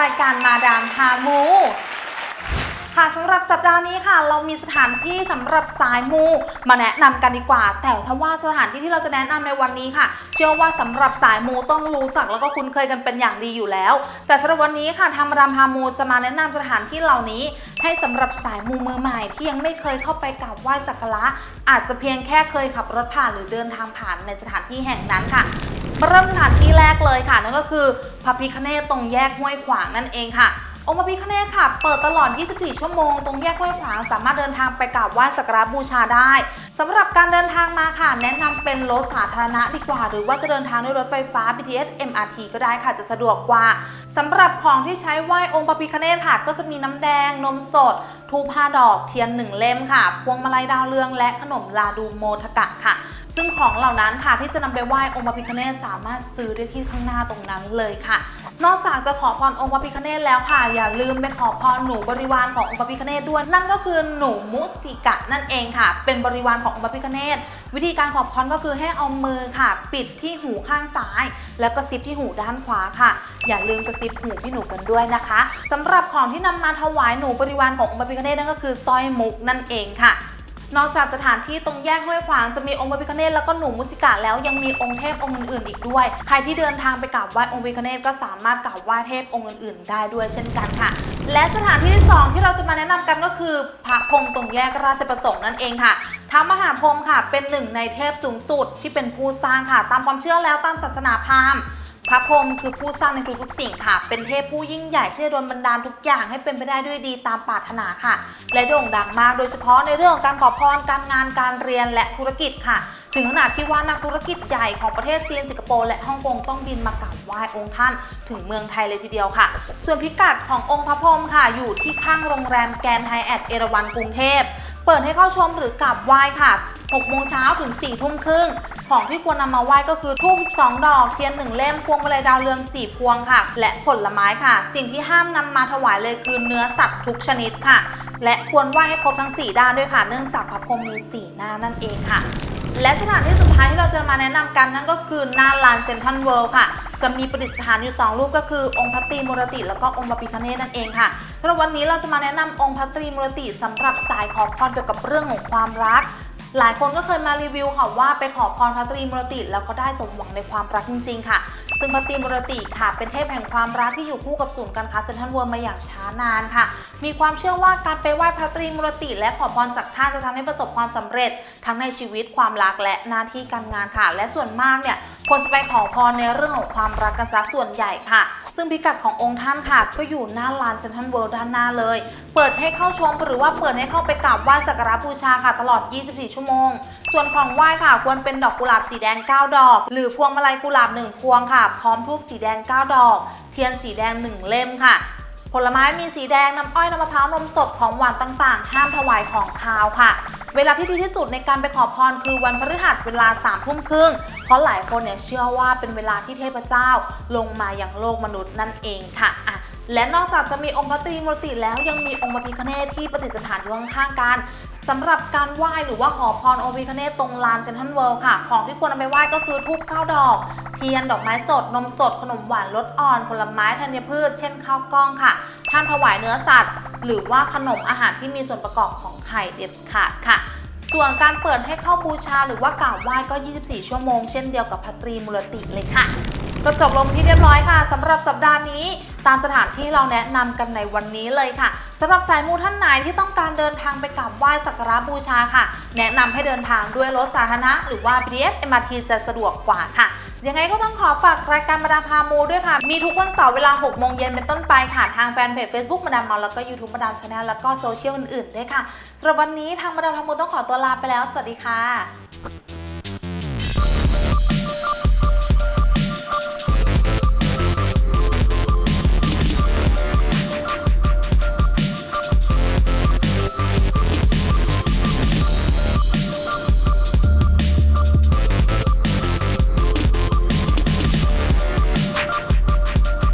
รายการมาดามพามูค่ะสำหรับสัปดาห์นี้ค่ะ เรามีสถานที่สำหรับสายมูมาแนะนำกันดีกว่า แต่ถ้าว่าสถานที่ที่เราจะแนะนำในวันนี้ค่ะ เชื่อว่าสำหรับสายมูต้องรู้จักแล้วก็คุ้นเคยกันเป็นอย่างดีอยู่แล้ว แต่สำหรับวันนี้ค่ะทางมาดามพามูจะมาแนะนำสถานที่เหล่านี้ ให้สำหรับสายมูมือใหม่ที่ยังไม่เคยเข้าไปกราบไหว้สักระอาจจะเพียงแค่เคยขับรถผ่านหรือเดินทางผ่านในสถานที่แห่งนั้นค่ะ มาเริ่มสถานที่แรกเลยค่ะ นั่นก็คือพระพิคเนตตรงแยกห้วยขวางนั่นเองค่ะองค์พระพิฆเนศค่ะ เปิดตลอด 24 ชั่วโมง ตรงแยกห้วยขวาง สามารถเดินทางไปกราบไหว้สักการะบูชาได้สำหรับการเดินทางมาค่ะ แนะนำเป็นรถสาธารณะดีกว่า หรือว่าจะเดินทางด้วยรถไฟฟ้า BTS MRT ก็ได้ค่ะ จะสะดวกกว่าสำหรับของที่ใช้ไหว้องค์พระพิฆเนศค่ะ ก็จะมีน้ำแดง นมสด ทูปห้าดอก เทียนหนึ่งเล่มค่ะ พวงมาลัยดาวเรือง และขนมลาดูโมทกะค่ะ ซึ่งของเหล่านั้นค่ะที่จะนำไปไหว้องค์พระพิฆเนศสามารถซื้อได้ที่ข้างหน้าตรงนั้นเลยค่ะ นอกจากจะขอพรองค์พระพิฆเนศแล้วค่ะ อย่าลืมไปขอพรหนูบริวารขององค์พระพิฆเนศด้วย นั่นก็คือหนูมุสิกะนั่นเองค่ะ เป็นบริวารขององค์พระพิฆเนศวิธีการขอพรก็คือให้เอามือค่ะ ปิดที่หูข้างซ้าย แล้วก็ซิปที่หูด้านขวาค่ะ อย่าลืมกระซิบหูพี่หนูกันด้วยนะคะสำหรับของที่นำมาถวายหนูบริวารขององค์พระพิฆเนศนั่นก็คือสร้อยมุกนั่นเองค่ะ นอกจากสถานที่ตรงแยกห้วยขวางจะมีองค์พระพิฆเนศแล้วก็หนูมุสิกะแล้วยังมีองค์เทพองค์อื่นๆอีกด้วย ใครที่เดินทางไปกราบไหว้องค์พระพิฆเนศก็สามารถกราบไหว้เทพองค์อื่นๆ ได้ด้วยเช่นกันค่ะ และสถานที่ที่สองที่เราจะมาแนะนำกันก็คือพระพรหมตรงแยกราชประสงค์นั่นเองค่ะท้ามหาพรหมค่ะเป็นหนึ่งในเทพสูงสุดที่เป็นผู้สร้างค่ะ ตามความเชื่อแล้วตามศาสนาพราหมณ์ พระพรหมคือผู้สร้างในทุกๆสิ่งค่ะ เป็นเทพผู้ยิ่งใหญ่ที่จะโดนบันดาลทุกอย่างให้เป็นไปได้ด้วยดีตามปรารถนาค่ะ และโด่งดังมากโดยเฉพาะในเรื่องของการขอพรการงานการเรียนและธุรกิจค่ะ ถึงขนาดที่ว่านักธุรกิจใหญ่ของประเทศจีนสิงคโปร์และฮ่องกงต้องบินมากราบไหว้องค์ท่านถึงเมืองไทยเลยทีเดียวค่ะ ส่วนพิกัดขององค์พระพรหมค่ะ อยู่ที่ข้างโรงแรมแกรนด์ไฮแอทเอราวันกรุงเทพเปิดให้เข้าชมหรือกราบไหว้ค่ะ6โมงเช้าถึง4ทุ่มครึ่ง ของที่ควรนำมาไหว้ก็คือทูบ2ดอกเทียน1เล่มพวงมาลัยดาวเรือง4พวงค่ะ และผลไม้ค่ะ สิ่งที่ห้ามนำมาถวายเลยคือเนื้อสัตว์ทุกชนิดค่ะ และควรไหว้ให้ครบทั้ง 4 ด้านด้วยค่ะ เนื่องจากพระพรหมมี4หน้านั่นเองค่ะ และสถานที่สุดท้ายที่เราจะมาแนะนำกันนั่นก็คือหน้าลานเซนทรัลเวิลด์ค่ะจะมีประดิษฐานอยู่ 2 รูปก็คือองค์พระตรีมุรติ แล้วก็องค์พระพิฆเนศนั่นเองค่ะสำหรับวันนี้เราจะมาแนะนำองค์พระตรีมุรติสำหรับสายขอพรเกี่ยวกับเรื่องของความรัก หลายคนก็เคยมารีวิวค่ะว่าไปขอพรพระตรีมรติ แล้วก็ได้สมหวังในความรักจริง ๆ ค่ะ ซึ่งพระตรีมรติค่ะ เป็นเทพแห่งความรักที่อยู่คู่กับศูนย์การค้าเซ็นทรัลเวิลด์มาอย่างช้านานค่ะ มีความเชื่อว่าการไปไหว้พระตรีมรติ และขอพรจากท่านจะทำให้ประสบความสำเร็จ ทั้งในชีวิตความรักและหน้าที่การงานค่ะ และส่วนมากเนี่ย ควรจะไปขอพรในเรื่องของความรักกันซะส่วนใหญ่ค่ะ ซึ่งพิกัดขององค์ท่านค่ะ ก็อยู่หน้าลานเซนทรัลเวิลด์ด้านหน้าเลย เปิดให้เข้าชมหรือว่าเปิดให้เข้าไปกราบไหว้สักการะบูชาค่ะ ตลอด 24 ชั่วโมง ส่วนของไหว้ค่ะ ควรเป็นดอกกุหลาบสีแดง 9 ดอก หรือพวงมาลัยกุหลาบ 1 พวงค่ะ พร้อมทูบสีแดง 9 ดอก เทียนสีแดง 1 เล่มค่ะ ผลไม้มีสีแดงน้ำอ้อยน้ำมะพร้าวนมสดของหวานต่างๆ ห้ามถวายของคาวค่ะ เวลาที่ดีที่สุดในการไปขอพรคือวันพฤหัสเวลา3ามทุ่มครึ่งเพราะหลายคนเนี่ยเชื่อว่าเป็นเวลาที่เทพเจ้าลงมาอย่างโลกมนุษย์นั่นเองค่ะอะและนอกจากจะมีองค์พระตรีมูรติแล้วยังมีองค์พระพิฆเนศที่ประดิษฐานอยู่ข้างๆกันสำหรับการไหว้หรือว่าขอพรองค์พิฆเนศตรงลานเซนทรัลเวิลด์ค่ะ ของที่ควรนำไปไหว้ก็คือทูบเก้าดอก ทียน ดอกไม้สด นมสด ขนมหวานรสอ่อน ผลไม้ธัญพืช เช่นข้าวกล้องค่ะท่านถวายเนื้อสัตว์ หรือว่าขนมอาหารที่มีส่วนประกอบของไข่เด็ดขาดค่ะ ส่วนการเปิดให้เข้าบูชาหรือว่ากราบไหว้ก็ 24 ชั่วโมง เช่นเดียวกับพระตรีมูรติเลยค่ะก็จบลงที่เรียบร้อยค่ะสำหรับสัปดาห์นี้ ตามสถานที่เราแนะนำกันในวันนี้เลยค่ะสำหรับสายมูท่านไหนที่ต้องการเดินทางไปกราบไหว้สักการะบูชาค่ะ แนะนำให้เดินทางด้วยรถสาธารณะหรือว่า BTS MRT จะสะดวกกว่าค่ะ ยังไงก็ต้องขอฝากรายการมาดามพามูด้วยค่ะ มีทุกวันเสาร์เวลา 6 โมงเย็นเป็นต้นไปค่ะ ทางแฟนเพจ Facebook มาดามเมาแล้วก็ YouTube มาดามชาแนลแล้วก็โซเชียลอื่นๆด้วยค่ะสำหรับวันนี้ทางมาดามพามูต้องขอตัวลาไปแล้ว สวัสดีค่ะ